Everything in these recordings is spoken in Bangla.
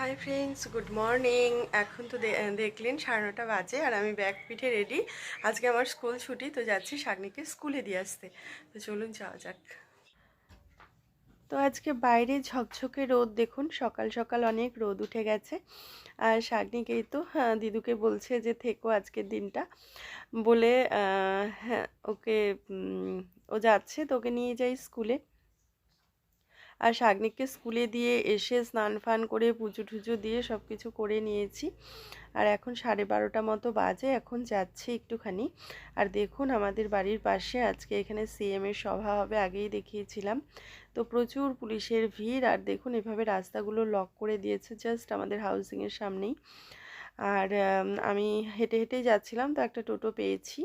হাই ফ্রেন্ডস গুড মর্নিং এখন তো দেখলেন সাড়ে নটা বাজে আর আমি ব্যাগ পিঠে রেডি আজকে আমার স্কুল ছুটি তো যাচ্ছি শাগনিকে স্কুলে দিয়ে আসতে। তো চলুন যাওয়া যাক। তো আজকে বাইরে ঝকঝকে রোদ দেখুন সকাল সকাল অনেক রোদ উঠে গেছে। আর শাগনিকেই তো হ্যাঁ, দিদুকে বলছে যে থেকো আজকের দিনটা। বলে হ্যাঁ ওকে ও যাচ্ছে তো ওকে নিয়ে যাই স্কুলে আর শাগনিককে স্কুলে দিয়ে এসে স্নান ফান করে পুজো টুজো দিয়ে সব কিছু করে নিয়েছি। আর এখন সাড়ে বারোটা মতো বাজে, এখন যাচ্ছি একটুখানি। আর দেখুন আমাদের বাড়ির পাশে আজকে এখানে সিএম এর সভা হবে, আগেই দেখিয়েছিলাম। তো প্রচুর পুলিশের ভিড়, আর দেখুন এভাবে রাস্তাগুলো লক করে দিয়েছে জাস্ট আমাদের হাউসিংয়ের সামনেই। আর আমি হেঁটে হেঁটেই যাচ্ছিলাম, তো একটা টোটো পেয়েছি।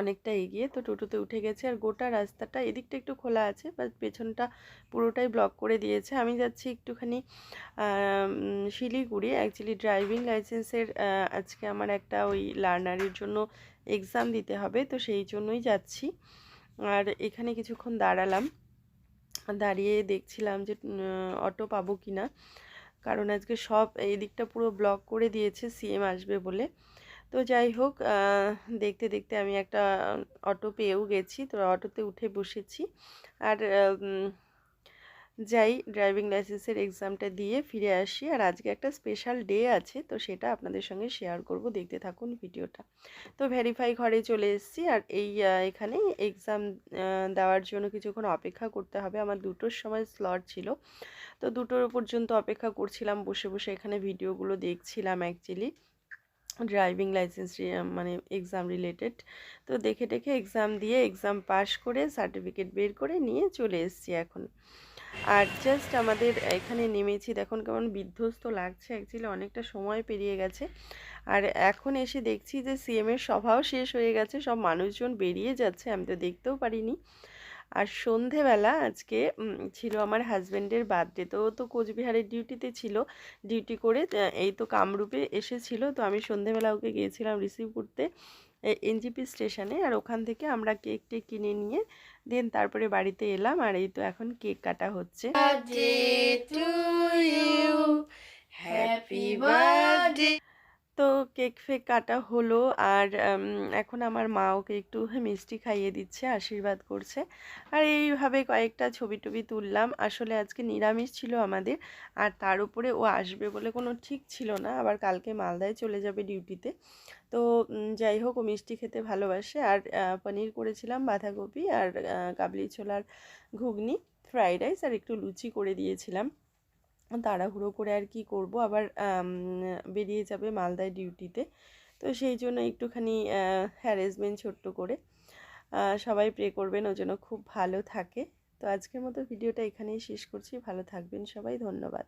অনেকটা এগিয়ে তো টোটোতে উঠে গেছে। আর গোটা রাস্তাটা এদিকটা একটু খোলা আছে, বাট পেছনটা পুরোটাই ব্লক করে দিয়েছে। আমি যাচ্ছি একটুখানি শিলিগুড়ি। অ্যাকচুয়ালি ড্রাইভিং লাইসেন্সের আজকে আমার একটা ওই লার্নারের জন্য এক্সাম দিতে হবে, তো সেই জন্যই যাচ্ছি। আর এখানে কিছুক্ষণ দাঁড়ালাম। দাঁড়িয়ে দেখছিলাম যে অটো পাবো কি না কারণ আজকে সব এই দিকটা পুরো ব্লক করে দিয়েছে সিএম আসবে বলে। তো যাই হোক দেখতে দেখতে আমি একটা অটো পেয়েও গেছি। তো অটোতে উঠে বসেছি। আর যাই ড্রাইভিং লাইসেন্সের এক্সামটা দিয়ে ফিরে আসি। আর আজকে একটা স্পেশাল ডে আছে, তো সেটা আপনাদের সঙ্গে শেয়ার করব। দেখতে থাকুন ভিডিওটা। তো ভেরিফাই ঘরে চলে এসেছি। আর এই এখানে এক্সাম দেওয়ার জন্য কিছুক্ষণ অপেক্ষা করতে হবে। আমার দুটোর সময় স্লট ছিল। তো দুটোর পর্যন্ত অপেক্ষা করছিলাম। বসে বসে এখানে ভিডিওগুলো দেখছিলাম অ্যাকচুয়ালি ড্রাইভিং লাইসেন্স মানে এক্সাম রিলেটেড তো দেখে দেখে এক্সাম দিয়ে এক্সাম পাশ করে সার্টিফিকেট বের করে নিয়ে চলে এসেছি এখন। আর জাস্ট আমাদের এখানে নেমেছি। দেখুন কেমন বিধ্বস্ত লাগছে। অ্যাকচুয়ালি অনেকটা সময় পেরিয়ে গেছে। আর এখন এসে দেখছি যে সিএমের সভাও শেষ হয়ে গেছে। সব মানুষজন বেরিয়ে যাচ্ছে। আমি তো দেখতেও পারিনি। আর সন্ধেবেলা আজকে ছিল আমার হাজব্যান্ডের বার্থডে তো তো কোচবিহারের ডিউটিতে ছিল। ডিউটি করে এই তো কামরূপে এসেছিল। তো আমি সন্ধেবেলা ওকে গিয়েছিলাম রিসিভ করতে এনজিপি স্টেশনে আর ওখান থেকে আমরা কেক টেক কিনে নিয়ে দেন তারপরে বাড়িতে এলাম। আর এই তো এখন কেক কাটা হচ্ছে. Happy birthday. তো কেক ফেক কাটা হলো। আর এখন আমার মা ওকে একটু মিষ্টি খাইয়ে দিচ্ছে, আশীর্বাদ করছে। আর এইভাবে কয়েকটা ছবি টবি তুললাম। আসলে আজকে নিরামিষ ছিল আমাদের। আর তার উপরে ও আসবে বলে কোনো ঠিক ছিল না। আবার কালকে মালদায় চলে যাবে ডিউটিতে। তো যাই হোক, ও মিষ্টি খেতে ভালোবাসে। আর পনির করেছিলাম বাঁধাকপি আর কাবলি ছোলার ঘুগনি, ফ্রাইড রাইস আর একটু লুচি করে দিয়েছিলাম। তাড়াহুড়ো করে আর কি করব। আবার বেরিয়ে যাবে মালদায় ডিউটিতে। তো সেই জন্য একটুখানি অ্যারেঞ্জমেন্ট ছোট্ট করে। সবাই প্রে করবেন, ও জন্য খুব ভালো থাকে। তো আজকের মতো ভিডিওটা এখানেই শেষ করছি। ভালো থাকবেন সবাই। ধন্যবাদ।